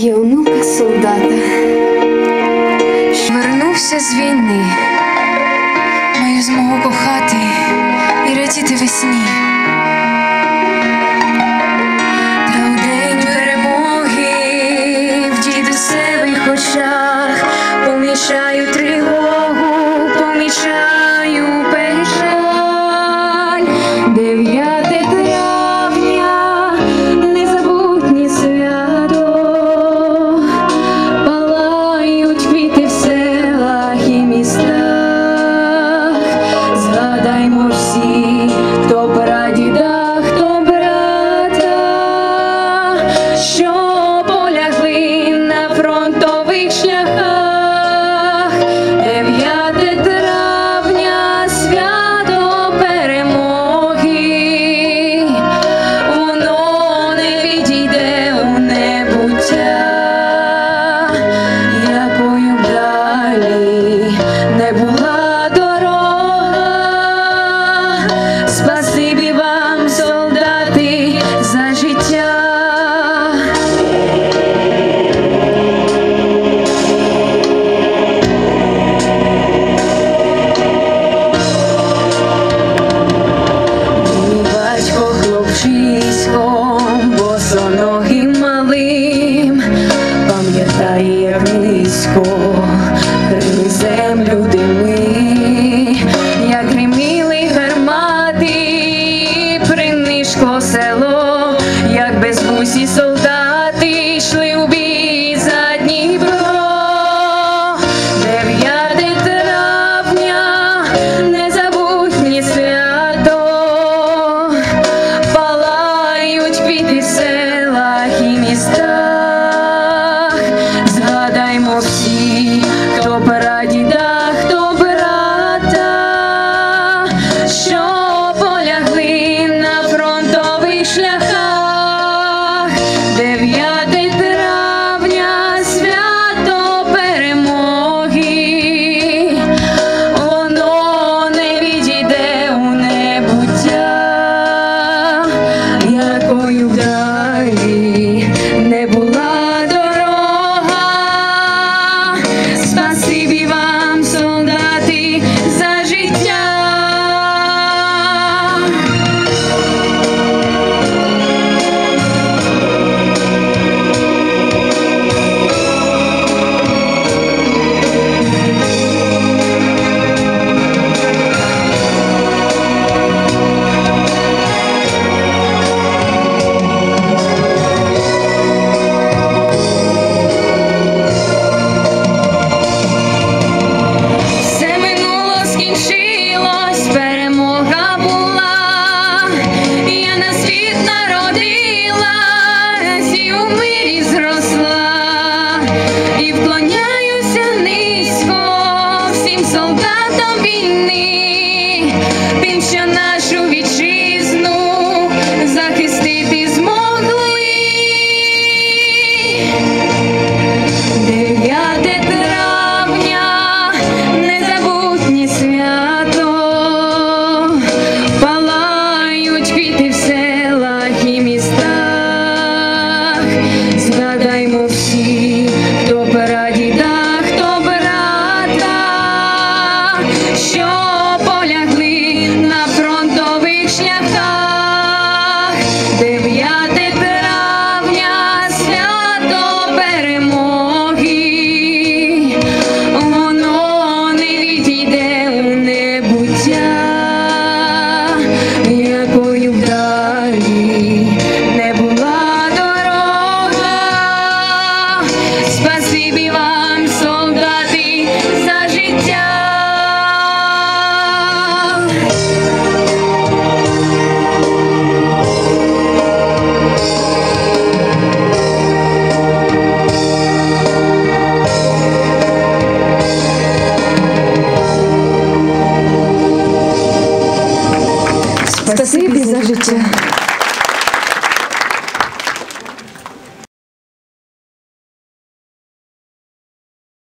Є онука солдата, що вернувся з війни, маю змогу кохати і радіти весні. Та в день перемоги в діду. dünyada Yeah. Спасибі за життя.